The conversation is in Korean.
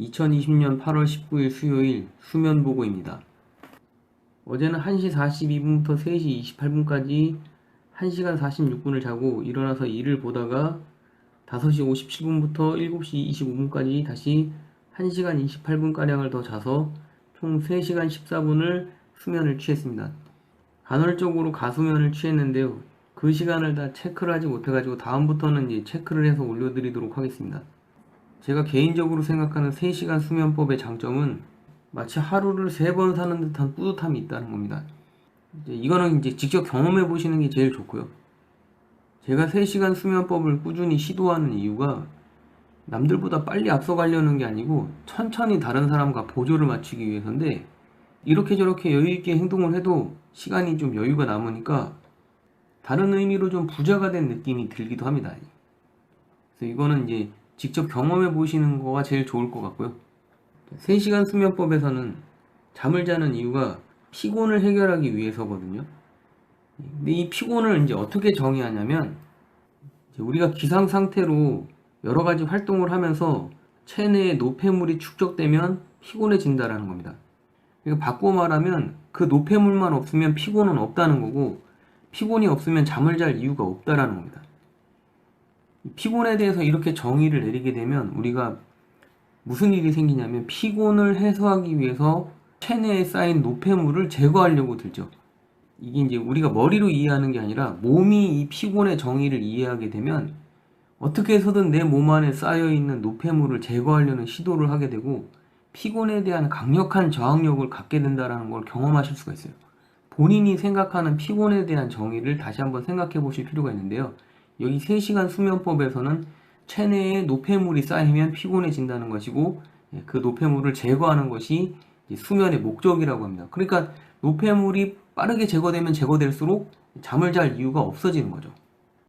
2020년 8월 19일 수요일 수면 보고입니다. 어제는 1시 42분부터 3시 28분까지 1시간 46분을 자고 일어나서 일을 보다가 5시 57분부터 7시 25분까지 다시 1시간 28분가량을 더 자서 총 3시간 14분을 수면을 취했습니다. 간헐적으로 가수면을 취했는데요. 그 시간을 다 체크를 하지 못해가지고 다음부터는 체크를 해서 올려드리도록 하겠습니다. 제가 개인적으로 생각하는 3시간 수면법의 장점은 마치 하루를 3번 사는 듯한 뿌듯함이 있다는 겁니다. 이제 이거는 이제 직접 경험해 보시는 게 제일 좋고요. 제가 3시간 수면법을 꾸준히 시도하는 이유가 남들보다 빨리 앞서가려는 게 아니고 천천히 다른 사람과 보조를 맞추기 위해서인데 이렇게 저렇게 여유있게 행동을 해도 시간이 좀 여유가 남으니까 다른 의미로 좀 부자가 된 느낌이 들기도 합니다. 그래서 이거는 이제 직접 경험해 보시는 거가 제일 좋을 것 같고요. 3시간 수면법에서는 잠을 자는 이유가 피곤을 해결하기 위해서거든요. 근데 이 피곤을 이제 어떻게 정의하냐면 우리가 기상 상태로 여러 가지 활동을 하면서 체내에 노폐물이 축적되면 피곤해진다라는 겁니다. 그러니까 바꿔 말하면 그 노폐물만 없으면 피곤은 없다는 거고 피곤이 없으면 잠을 잘 이유가 없다라는 겁니다. 피곤에 대해서 이렇게 정의를 내리게 되면 우리가 무슨 일이 생기냐면 피곤을 해소하기 위해서 체내에 쌓인 노폐물을 제거하려고 들죠. 이게 이제 우리가 머리로 이해하는 게 아니라 몸이 이 피곤의 정의를 이해하게 되면 어떻게 해서든 내 몸 안에 쌓여 있는 노폐물을 제거하려는 시도를 하게 되고 피곤에 대한 강력한 저항력을 갖게 된다는 걸 경험하실 수가 있어요. 본인이 생각하는 피곤에 대한 정의를 다시 한번 생각해 보실 필요가 있는데요. 여기 3시간 수면법에서는 체내에 노폐물이 쌓이면 피곤해진다는 것이고 예, 그 노폐물을 제거하는 것이 수면의 목적이라고 합니다. 그러니까 노폐물이 빠르게 제거되면 제거될수록 잠을 잘 이유가 없어지는 거죠.